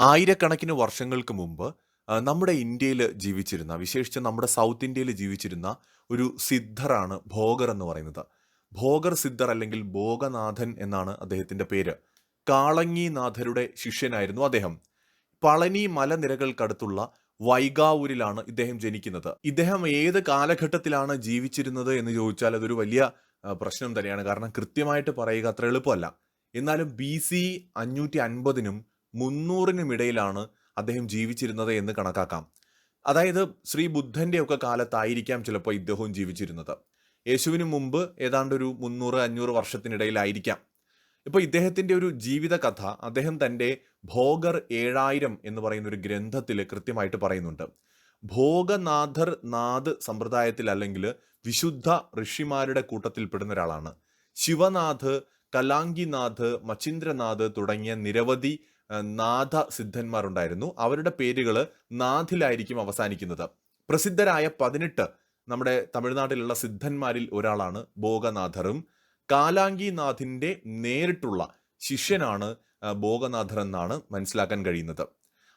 ആയിരക്കണക്കിന് വർഷങ്ങൾക്ക് മുമ്പ് നമ്മുടെ ഇന്ത്യയിൽ ജീവിച്ചിരുന്ന വിശേഷിച്ച് നമ്മുടെ സൗത്ത് ഇന്ത്യയിൽ ജീവിച്ചിരുന്ന ഒരു സിദ്ധറാണ് ഭോഗർ എന്ന് പറയുന്നത്. ഭോഗർ സിദ്ധർ അല്ലെങ്കിൽ ഭോഗനാഥൻ എന്നാണ് അദ്ദേഹത്തിന്റെ പേര്. കാളങ്ങിനാഥരുടെ ശിഷ്യനായിരുന്നു അദ്ദേഹം. പളനി മലനിരകൾക്കടുത്തുള്ള വൈഗാവൂരിലാണ് ഇദ്ദേഹം ജനിക്കുന്നത്. ഇദ്ദേഹം ഏത് കാലഘട്ടത്തിലാണ് ജീവിച്ചിരുന്നത് എന്ന് ചോദിച്ചാൽ അതൊരു വലിയ പ്രശ്നം തന്നെയാണ്. കാരണം കൃത്യമായിട്ട് പറയുക അത്ര എളുപ്പമല്ല. എന്നാലും ബി സി അഞ്ഞൂറ്റി അൻപതിനും മുന്നൂറിനും ഇടയിലാണ് അദ്ദേഹം ജീവിച്ചിരുന്നത് എന്ന് കണക്കാക്കാം. അതായത് ശ്രീ ബുദ്ധന്റെ ഒക്കെ കാലത്തായിരിക്കാം ചിലപ്പോൾ ഇദ്ദേഹവും ജീവിച്ചിരുന്നത്. യേശുവിന് മുമ്പ് ഏതാണ്ട് ഒരു മുന്നൂറ് അഞ്ഞൂറ് വർഷത്തിനിടയിലായിരിക്കാം. ഇപ്പോൾ ഇദ്ദേഹത്തിന്റെ ഒരു ജീവിത കഥ അദ്ദേഹം തന്റെ ഭോഗർ ഏഴായിരം എന്ന് പറയുന്ന ഒരു ഗ്രന്ഥത്തിൽ കൃത്യമായിട്ട് പറയുന്നുണ്ട്. ഭോഗനാഥർ നാഥ് സമ്പ്രദായത്തിൽ അല്ലെങ്കിൽ വിശുദ്ധ ഋഷിമാരുടെ കൂട്ടത്തിൽ പെടുന്ന ഒരാളാണ്. ശിവനാഥ് കലാങ്കിനാഥ് മച്ചിന്ദ്രനാഥ് തുടങ്ങിയ നിരവധി നാഥ സിദ്ധന്മാരുണ്ടായിരുന്നു അവരുടെ പേരുകൾ നാഥിലായിരിക്കും അവസാനിക്കുന്നത്. പ്രസിദ്ധരായ പതിനെട്ട് നമ്മുടെ തമിഴ്നാട്ടിലുള്ള സിദ്ധന്മാരിൽ ഒരാളാണ് ഭോഗനാഥറും. കാലാങ്കിനാഥിന്റെ നേരിട്ടുള്ള ശിഷ്യനാണ് ഭോഗനാഥർ എന്നാണ് മനസ്സിലാക്കാൻ കഴിയുന്നത്.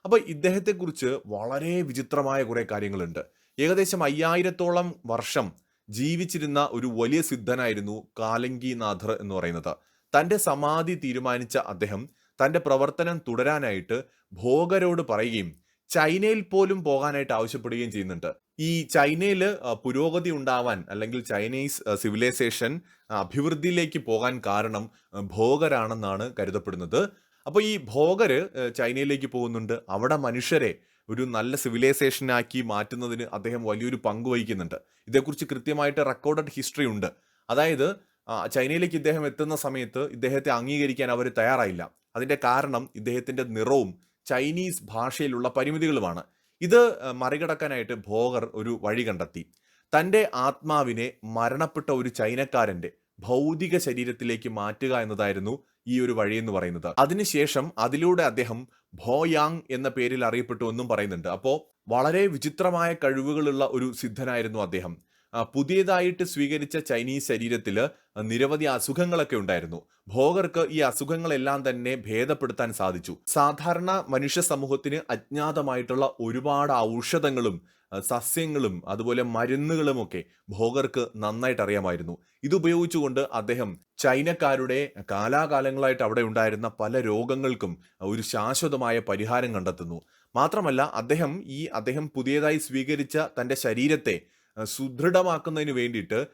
അപ്പോൾ ഇദ്ദേഹത്തെക്കുറിച്ച് വളരെ വിചിത്രമായ കുറേ കാര്യങ്ങളുണ്ട്. ഏകദേശം അയ്യായിരത്തോളം വർഷം ജീവിച്ചിരുന്ന ഒരു വലിയ സിദ്ധനായിരുന്നു കാലങ്കിനാഥർ എന്ന് പറയുന്നത്. തന്റെ സമാധി തീരുമാനിച്ച അദ്ദേഹം തന്റെ പ്രവർത്തനം തുടരാനായിട്ട് ഭോഗരോട് പറയുകയും ചൈനയിൽ പോലും പോകാനായിട്ട് ആവശ്യപ്പെടുകയും ചെയ്യുന്നുണ്ട്. ഈ ചൈനയിൽ പുരോഗതി ഉണ്ടാവാൻ അല്ലെങ്കിൽ ചൈനീസ് സിവിലൈസേഷൻ അഭിവൃദ്ധിയിലേക്ക് പോകാൻ കാരണം ഭോഗരാണെന്നാണ് കരുതപ്പെടുന്നത്. അപ്പോൾ ഈ ഭോഗര് ചൈനയിലേക്ക് പോകുന്നുണ്ട്. അവിടെ മനുഷ്യരെ ഒരു നല്ല സിവിലൈസേഷനാക്കി മാറ്റുന്നതിന് അദ്ദേഹം വലിയൊരു പങ്ക് വഹിക്കുന്നുണ്ട്. ഇതേക്കുറിച്ച് കൃത്യമായിട്ട് റെക്കോർഡഡ് ഹിസ്റ്ററി ഉണ്ട്. അതായത് ചൈനയിലേക്ക് ഇദ്ദേഹം എത്തുന്ന സമയത്ത് ഇദ്ദേഹത്തെ അംഗീകരിക്കാൻ അവർ തയ്യാറായില്ല. അതിന്റെ കാരണം ഇദ്ദേഹത്തിന്റെ നിറവും ചൈനീസ് ഭാഷയിലുള്ള പരിമിതികളുമാണ്. ഇത് മറികടക്കാനായിട്ട് ഭോഗർ ഒരു വഴി കണ്ടെത്തി. തന്റെ ആത്മാവിനെ മരണപ്പെട്ട ഒരു ചൈനക്കാരന്റെ ഭൗതിക ശരീരത്തിലേക്ക് മാറ്റുക എന്നതായിരുന്നു ഈ ഒരു വഴി എന്ന് പറയുന്നത് അതിനുശേഷം അതിലൂടെ അദ്ദേഹം ഭോയാങ് എന്ന പേരിൽ അറിയപ്പെട്ടു എന്നും പറയുന്നുണ്ട്. അപ്പോൾ വളരെ വിചിത്രമായ കഴിവുകളുള്ള ഒരു സിദ്ധനായിരുന്നു അദ്ദേഹം. പുതിയതായിട്ട് സ്വീകരിച്ച ചൈനീസ് ശരീരത്തിൽ നിരവധി അസുഖങ്ങളൊക്കെ ഉണ്ടായിരുന്നു. ഭോഗർക്ക് ഈ അസുഖങ്ങളെല്ലാം തന്നെ ഭേദപ്പെടുത്താൻ സാധിച്ചു. സാധാരണ മനുഷ്യ സമൂഹത്തിന് അജ്ഞാതമായിട്ടുള്ള ഒരുപാട് ഔഷധങ്ങളും സസ്യങ്ങളും അതുപോലെ മരുന്നുകളുമൊക്കെ ഭോഗർക്ക് നന്നായിട്ട് അറിയാമായിരുന്നു. ഇത് ഉപയോഗിച്ചുകൊണ്ട് അദ്ദേഹം ചൈനക്കാരുടെ കാലാകാലങ്ങളായിട്ട് അവിടെ ഉണ്ടായിരുന്ന പല രോഗങ്ങൾക്കും ഒരു ശാശ്വതമായ പരിഹാരം കണ്ടെത്തുന്നു. മാത്രമല്ല അദ്ദേഹം ഈ അദ്ദേഹം പുതിയതായി സ്വീകരിച്ച തന്റെ ശരീരത്തെ സുദൃഢമാക്കുന്നതിന് വേണ്ടിയിട്ട്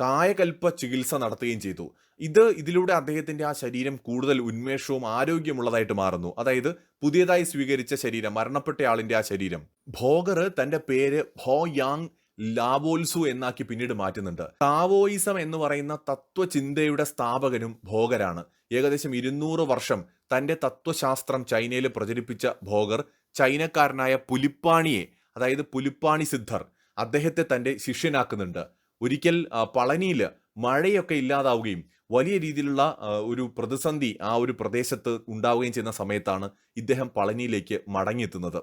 കായകൽപ്പ ചികിത്സ നടത്തുകയും ചെയ്തു. ഇത് ഇതിലൂടെ അദ്ദേഹത്തിന്റെ ആ ശരീരം കൂടുതൽ ഉന്മേഷവും ആരോഗ്യമുള്ളതായിട്ട് മാറുന്നു. അതായത് പുതിയതായി സ്വീകരിച്ച ശരീരം മരണപ്പെട്ട ആളിന്റെ ആ ശരീരം. ഭോഗർ തന്റെ പേര് ഭോ യാങ് ലാവോൽസു എന്നാക്കി പിന്നീട് മാറ്റുന്നുണ്ട്. താവോയിസം എന്ന് പറയുന്ന തത്വചിന്തയുടെ സ്ഥാപകനും ഭോഗരാണ്. ഏകദേശം ഇരുന്നൂറ് വർഷം തന്റെ തത്വശാസ്ത്രം ചൈനയിൽ പ്രചരിപ്പിച്ച ഭോഗർ ചൈനക്കാരനായ പുലിപ്പാണിയെ അതായത് പുലിപ്പാണി സിദ്ധർ അദ്ദേഹത്തെ തന്റെ ശിഷ്യനാക്കുന്നുണ്ട്. ഒരിക്കൽ പളനിയിൽ മഴയൊക്കെ ഇല്ലാതാവുകയും വലിയ രീതിയിലുള്ള ഒരു പ്രതിസന്ധി ആ ഒരു പ്രദേശത്ത് ഉണ്ടാവുകയും ചെയ്യുന്ന സമയത്താണ് ഇദ്ദേഹം പളനിയിലേക്ക് മടങ്ങിയെത്തുന്നത്.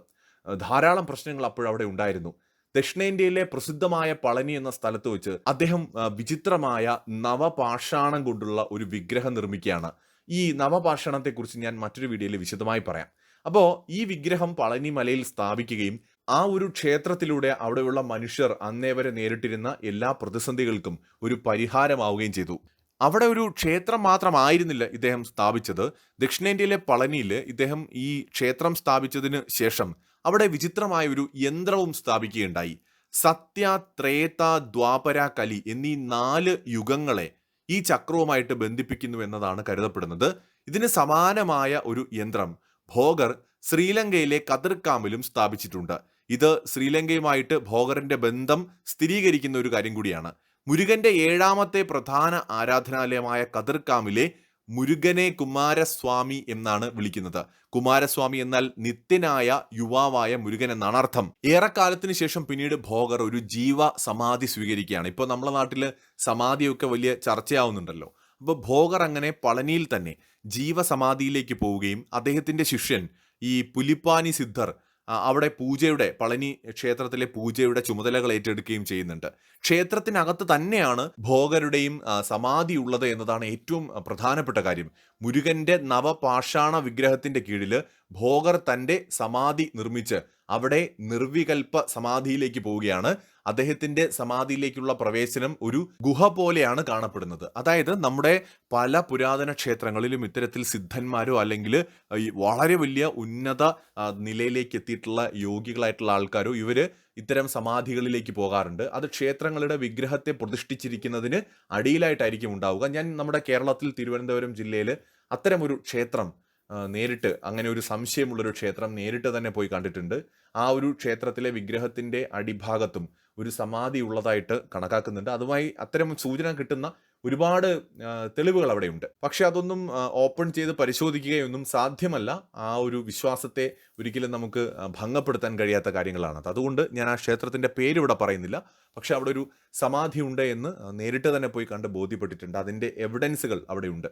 ധാരാളം പ്രശ്നങ്ങൾ അപ്പോഴവിടെ ഉണ്ടായിരുന്നു. ദക്ഷിണേന്ത്യയിലെ പ്രസിദ്ധമായ പളനി എന്ന സ്ഥലത്ത് വെച്ച് അദ്ദേഹം വിചിത്രമായ നവപാഷാണം കൊണ്ടുള്ള ഒരു വിഗ്രഹം നിർമ്മിക്കുകയാണ്. ഈ നവപാഷാണത്തെക്കുറിച്ച് ഞാൻ മറ്റൊരു വീഡിയോയിൽ വിശദമായി പറയാം. അപ്പോൾ ഈ വിഗ്രഹം പളനി മലയിൽ സ്ഥാപിക്കുകയും ആ ഒരു ക്ഷേത്രത്തിലൂടെ അവിടെയുള്ള മനുഷ്യർ അന്നേ വരെ നേരിട്ടിരുന്ന എല്ലാ പ്രതിസന്ധികൾക്കും ഒരു പരിഹാരമാവുകയും ചെയ്തു. അവിടെ ഒരു ക്ഷേത്രം മാത്രമായിരുന്നില്ല ഇദ്ദേഹം സ്ഥാപിച്ചത്. ദക്ഷിണേന്ത്യയിലെ പളനിയിൽ ഇദ്ദേഹം ഈ ക്ഷേത്രം സ്ഥാപിച്ചതിന് ശേഷം അവിടെ വിചിത്രമായ ഒരു യന്ത്രവും സ്ഥാപിക്കുകയുണ്ടായി. സത്യ ത്രേത ദ്വാപര കലി എന്നീ നാല് യുഗങ്ങളെ ഈ ചക്രവുമായിട്ട് ബന്ധിപ്പിക്കുന്നു എന്നതാണ് കരുതപ്പെടുന്നത്. ഇതിന് സമാനമായ ഒരു യന്ത്രം ഭോഗർ ശ്രീലങ്കയിലെ കതിർക്കാമിലും സ്ഥാപിച്ചിട്ടുണ്ട്. ഇത് ശ്രീലങ്കയുമായിട്ട് ഭോഗറിന്റെ ബന്ധം സ്ഥിരീകരിക്കുന്ന ഒരു കാര്യം കൂടിയാണ്. മുരുകന്റെ ഏഴാമത്തെ പ്രധാന ആരാധനാലയമായ കതിർക്കാമിലെ മുരുകനെ കുമാരസ്വാമി എന്നാണ് വിളിക്കുന്നത്. കുമാരസ്വാമി എന്നാൽ നിത്യനായ യുവാവായ മുരുകൻ എന്നാണ് അർത്ഥം. ഏറെക്കാലത്തിന് ശേഷം പിന്നീട് ഭോഗർ ഒരു ജീവ സമാധി സ്വീകരിക്കുകയാണ്. ഇപ്പോൾ നമ്മുടെ നാട്ടിൽ സമാധിയൊക്കെ വലിയ ചർച്ചയാവുന്നുണ്ടല്ലോ. അപ്പോൾ ഭോഗർ അങ്ങനെ പളനിയിൽ തന്നെ ജീവസമാധിയിലേക്ക് പോവുകയും അദ്ദേഹത്തിന്റെ ശിഷ്യൻ ഈ പുലിപ്പാനി സിദ്ധർ അവിടെ പൂജയുടെ പളനി ക്ഷേത്രത്തിലെ പൂജയുടെ ചുമതലകൾ ഏറ്റെടുക്കുകയും ചെയ്യുന്നുണ്ട്. ക്ഷേത്രത്തിനകത്ത് തന്നെയാണ് ഭോഗരുടെയും സമാധി ഉള്ളത് എന്നതാണ് ഏറ്റവും പ്രധാനപ്പെട്ട കാര്യം. മുരുകന്റെ നവപാഷാണ വിഗ്രഹത്തിന്റെ കീഴിൽ ഭോഗർ തന്റെ സമാധി നിർമ്മിച്ച് അവിടെ നിർവികൽപ്പ സമാധിയിലേക്ക് പോവുകയാണ്. അദ്ദേഹത്തിന്റെ സമാധിയിലേക്കുള്ള പ്രവേശനം ഒരു ഗുഹ പോലെയാണ് കാണപ്പെടുന്നത്. അതായത് നമ്മുടെ പല പുരാതന ക്ഷേത്രങ്ങളിലും ഇത്തരത്തിൽ സിദ്ധന്മാരോ അല്ലെങ്കിൽ വളരെ വലിയ ഉന്നത നിലയിലേക്ക് എത്തിയിട്ടുള്ള യോഗികളായിട്ടുള്ള ആൾക്കാരോ ഇവർ ഇത്തരം സമാധികളിലേക്ക് പോകാറുണ്ട്. അത് ക്ഷേത്രങ്ങളുടെ വിഗ്രഹത്തെ പ്രതിഷ്ഠിച്ചിരിക്കുന്നതിന് അടിയിലായിട്ടായിരിക്കും ഉണ്ടാവുക. ഞാൻ നമ്മുടെ കേരളത്തിൽ തിരുവനന്തപുരം ജില്ലയിൽ അത്തരമൊരു ക്ഷേത്രം നേരിട്ട് അങ്ങനെ ഒരു സംശയമുള്ളൊരു ക്ഷേത്രം നേരിട്ട് തന്നെ പോയി കണ്ടിട്ടുണ്ട്. ആ ഒരു ക്ഷേത്രത്തിലെ വിഗ്രഹത്തിന്റെ അടിഭാഗത്തും ഒരു സമാധി ഉള്ളതായിട്ട് കണക്കാക്കുന്നുണ്ട്. അതുമായി അത്തരം സൂചന കിട്ടുന്ന ഒരുപാട് തെളിവുകൾ അവിടെയുണ്ട്. പക്ഷെ അതൊന്നും ഓപ്പൺ ചെയ്ത് പരിശോധിക്കുകയൊന്നും സാധ്യമല്ല. ആ ഒരു വിശ്വാസത്തെ ഒരിക്കലും നമുക്ക് ഭംഗപ്പെടുത്താൻ കഴിയാത്ത കാര്യങ്ങളാണ്. അതുകൊണ്ട് ഞാൻ ആ ക്ഷേത്രത്തിന്റെ പേര് ഇവിടെ പറയുന്നില്ല. പക്ഷെ അവിടെ ഒരു സമാധി ഉണ്ട് എന്ന് നേരിട്ട് തന്നെ പോയി കണ്ട് ബോധ്യപ്പെട്ടിട്ടുണ്ട്. അതിന്റെ എവിഡൻസുകൾ അവിടെയുണ്ട്.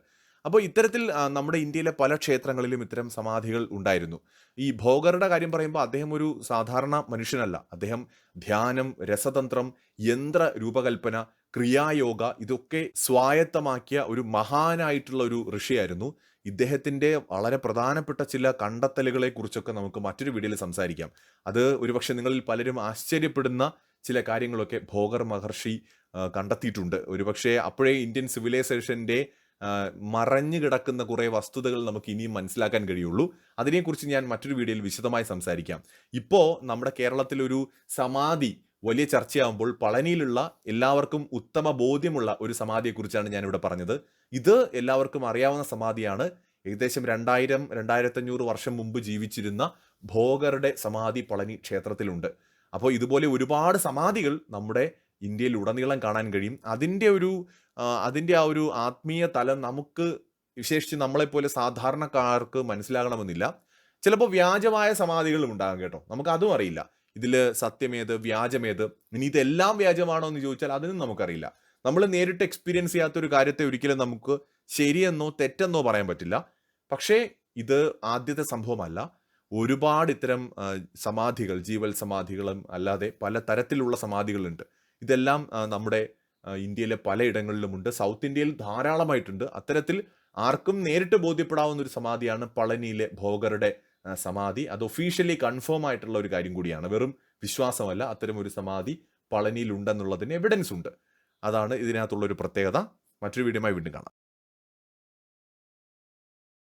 അപ്പോൾ ഇത്തരത്തിൽ നമ്മുടെ ഇന്ത്യയിലെ പല ക്ഷേത്രങ്ങളിലും ഇത്തരം സമാധികൾ ഉണ്ടായിരുന്നു. ഈ ഭോഗറുടെ കാര്യം പറയുമ്പോൾ അദ്ദേഹം ഒരു സാധാരണ മനുഷ്യനല്ല. അദ്ദേഹം ധ്യാനം രസതന്ത്രം യന്ത്ര രൂപകൽപ്പന ക്രിയായോഗ ഇതൊക്കെ സ്വായത്തമാക്കിയ ഒരു മഹാനായിട്ടുള്ള ഒരു ഋഷിയായിരുന്നു. ഇദ്ദേഹത്തിന്റെ വളരെ പ്രധാനപ്പെട്ട ചില കണ്ടെത്തലുകളെ കുറിച്ചൊക്കെ നമുക്ക് മറ്റൊരു വീഡിയോയിൽ സംസാരിക്കാം. അത് ഒരുപക്ഷെ നിങ്ങളിൽ പലരും ആശ്ചര്യപ്പെടുന്ന ചില കാര്യങ്ങളൊക്കെ ഭോഗർ മഹർഷി കണ്ടെത്തിയിട്ടുണ്ട്. ഒരുപക്ഷെ അപ്പോഴേ ഇന്ത്യൻ സിവിലൈസേഷന്റെ ആ, മറഞ്ഞു കിടക്കുന്ന കുറേ വസ്തുതകൾ നമുക്ക് ഇനിയും മനസ്സിലാക്കാൻ കഴിയുള്ളൂ. അതിനെക്കുറിച്ച് ഞാൻ മറ്റൊരു വീഡിയോയിൽ വിശദമായി സംസാരിക്കാം. ഇപ്പോൾ നമ്മുടെ കേരളത്തിലൊരു സമാധി വലിയ ചർച്ചയാകുമ്പോൾ പളനിയിലുള്ള എല്ലാവർക്കും ഉത്തമ ബോധ്യമുള്ള ഒരു സമാധിയെക്കുറിച്ചാണ് ഞാനിവിടെ പറഞ്ഞത്. ഇത് എല്ലാവർക്കും അറിയാവുന്ന സമാധിയാണ്. ഏകദേശം രണ്ടായിരം രണ്ടായിരത്തഞ്ഞൂറ് വർഷം മുമ്പ് ജീവിച്ചിരുന്ന ഭോഗറുടെ സമാധി പളനി ക്ഷേത്രത്തിലുണ്ട്. അപ്പോൾ ഇതുപോലെ ഒരുപാട് സമാധികൾ നമ്മുടെ ഇന്ത്യയിൽ ഉടനീളം കാണാൻ കഴിയും. അതിന്റെ ഒരു അതിന്റെ ആ ഒരു ആത്മീയ തലം നമുക്ക് വിശേഷിച്ച് നമ്മളെപ്പോലെ സാധാരണക്കാർക്ക് മനസ്സിലാകണമെന്നില്ല. ചിലപ്പോൾ വ്യാജമായ സമാധികളും ഉണ്ടാകും കേട്ടോ. നമുക്ക് അതും അറിയില്ല. ഇതിൽ സത്യമേത് വ്യാജമേത് ഇനി ഇതെല്ലാം വ്യാജമാണോ എന്ന് ചോദിച്ചാൽ അതിനും നമുക്കറിയില്ല. നമ്മൾ നേരിട്ട് എക്സ്പീരിയൻസ് ചെയ്യാത്ത ഒരു കാര്യത്തെ ഒരിക്കലും നമുക്ക് ശരിയെന്നോ തെറ്റെന്നോ പറയാൻ പറ്റില്ല. പക്ഷേ ഇത് ആദ്യത്തെ സംഭവമല്ല. ഒരുപാട് ഇത്തരം സമാധികൾ ജീവൽ സമാധികളും അല്ലാതെ പല തരത്തിലുള്ള സമാധികളുണ്ട്. ഇതെല്ലാം നമ്മുടെ ഇന്ത്യയിലെ പലയിടങ്ങളിലുമുണ്ട്. സൗത്ത് ഇന്ത്യയിൽ ധാരാളമായിട്ടുണ്ട്. അത്തരത്തിൽ ആർക്കും നേരിട്ട് ബോധ്യപ്പെടാവുന്ന ഒരു സമാധിയാണ് പളനിയിലെ ഭോഗറുടെ സമാധി. അത് ഒഫീഷ്യലി കൺഫേം ആയിട്ടുള്ള ഒരു കാര്യം കൂടിയാണ്. വെറും വിശ്വാസമല്ല അത്തരം ഒരു സമാധി പളനിയിൽ ഉണ്ടെന്നുള്ളതിന് എവിഡൻസ് ഉണ്ട്. അതാണ് ഇതിനകത്തുള്ള ഒരു പ്രത്യേകത. മറ്റൊരു വീഡിയോമായി വീണ്ടും കാണാം.